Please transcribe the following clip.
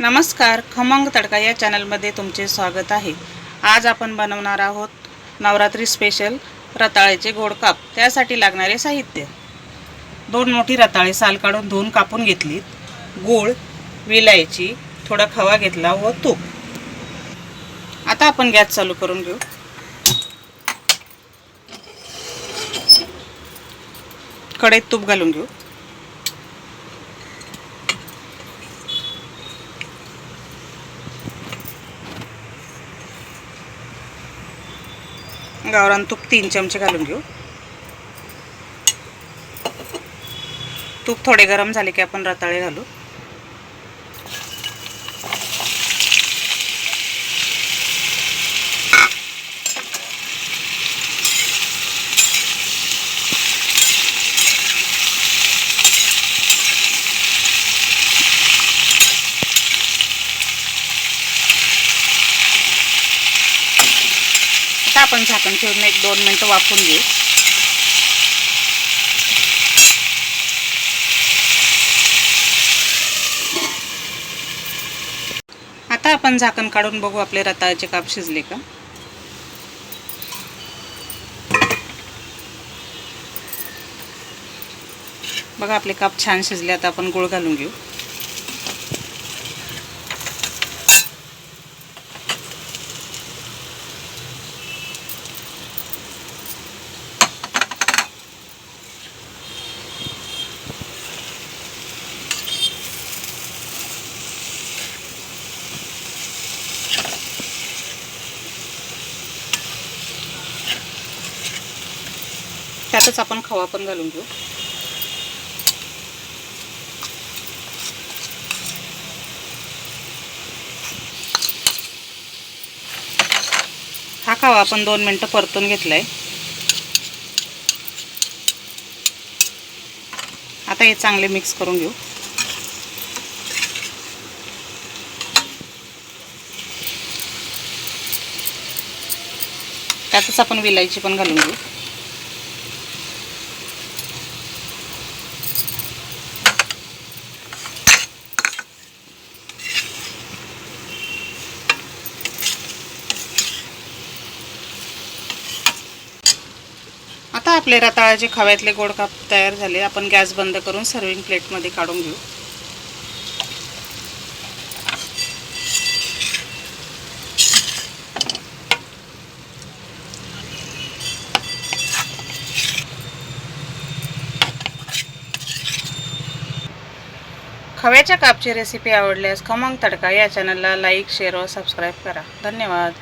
नमस्कार खमंग तडका या चॅनलमध्ये तुमचे स्वागत आहे. आज आपण बनवणार आहोत नवरात्री स्पेशल रताळ्याचे गोड काप. त्यासाठी लागणारे साहित्य. दोन मोठी रताळे साल काढून धुवून कापून घेतलीत. गूळ विलायची थोडा खवा घेतला व तूप. आता आपण गॅस चालू करून घेऊ. कढईत तूप घालून घेऊ. गावरान तूप तीन चमचे घालून घेऊ. तूप थोडे गरम झाले की आपण रताळे घालू. आता आपण झाकण ठेवून एक दोन मिनटं वाफून घेऊ. आता आपण झाकण काढून बघू आपले रताळ्याचे काप शिजले का. बघा आपले काप छान शिजले आता आपण गुळ घालून घेऊ. त्यातच आपण खवा पण घालून घेऊ. हा खवा आपण दोन मिनटं परतून घेतलाय. आता हे चांगले मिक्स करून घेऊ. त्यातच आपण विलायची पण घालून घेऊ. आपले रताळाचे खव्यातले गोड काप तयार झाले. आपण गॅस बंद करून सर्विंग प्लेटमध्ये काढून घेऊ. खव्याच्या कापची रेसिपी आवडल्यास खमंग तडका या चॅनलला लाईक शेअर व सबस्क्राईब करा. धन्यवाद.